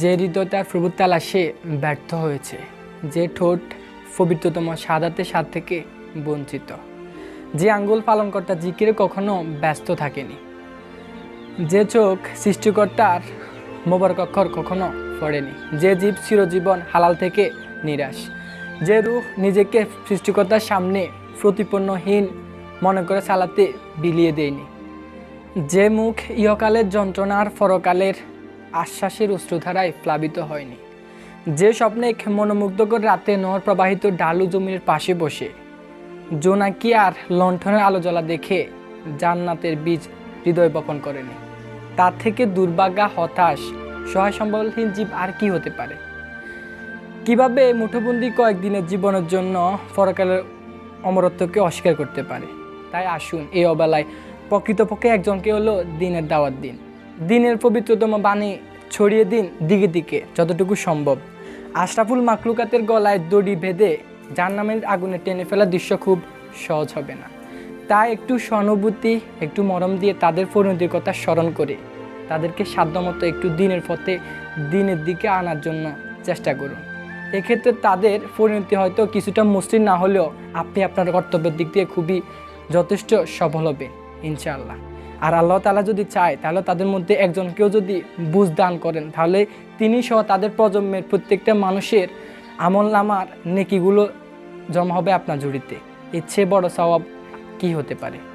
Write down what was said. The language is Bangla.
যে হৃদয় তার প্রভুর ব্যর্থ হয়েছে, যে ঠোঁট পবিত্রতম সাদাতে স্বাদ থেকে বঞ্চিত, যে আঙ্গুল পালনকর্তা জিকিরে কখনো ব্যস্ত থাকেনি, যে চোখ সৃষ্টিকর্তার মোবারক অক্ষর কখনো পড়েনি, যে জীব চিরজীবন হালাল থেকে নিরাশ, যে রূহ নিজেকে সৃষ্টিকর্তার সামনে প্রতিপন্নহীন মনে করে চালাতে বিলিয়ে দেয়নি, যে মুখ ইহকালের যন্ত্রণার পরকালের আশ্বাসের অশ্রুধারায় প্লাবিত হয়নি। যে স্বপ্নে মনোমুগ্ধকর রাতে নহর প্রবাহিত ডালু জমির পাশে বসে জোনাকি আর লণ্ঠনের আলো জ্বলা দেখে জান্নাতের বীজ হৃদয় বপন করেনি। তার থেকে দুর্ভাগ্যা হতাশ সহায় সম্বলহীন জীব আর কি হতে পারে? কীভাবে মুঠোবন্দি কয়েকদিনের জীবনের জন্য পরকালের অমরত্বকে অস্বীকার করতে পারে? তাই আসুন এই অবেলায় প্রকৃতপক্ষে একজনকে হলো দিনের দাওয়াত দিন। দিনের পবিত্রতম বাণী ছড়িয়ে দিন দিকে দিকে, যতটুকু সম্ভব। আশরাফুল মাকলুকাতের গলায় দড়ি বেঁধে যার নামের আগুনে টেনে ফেলার দৃশ্য খুব সহজ হবে না। তাই একটু সহানুভূতি, একটু মরম দিয়ে তাদের পরিণতির কথা স্মরণ করে, তাদেরকে সাধ্যমতো একটু দিনের পথে দিনের দিকে আনার জন্য চেষ্টা করুন। এক্ষেত্রে তাদের পরিণতি হয়তো কিছুটা মসৃণ না হলেও আপনি আপনার কর্তব্যের দিক দিয়ে খুবই যথেষ্ট সফল হবেন, ইনশাআল্লাহ। আর আল্লাহ তালা যদি চায়, তাহলে তাদের মধ্যে একজন কেউ যদি বুঝ দান করেন, তাহলে তিনি সহ তাদের প্রজন্মের প্রত্যেকটা মানুষের আমল নামার নেকিগুলো জমা হবে আপনার ঝুড়িতে। চেয়ে বড় স্বভাব কী হতে পারে?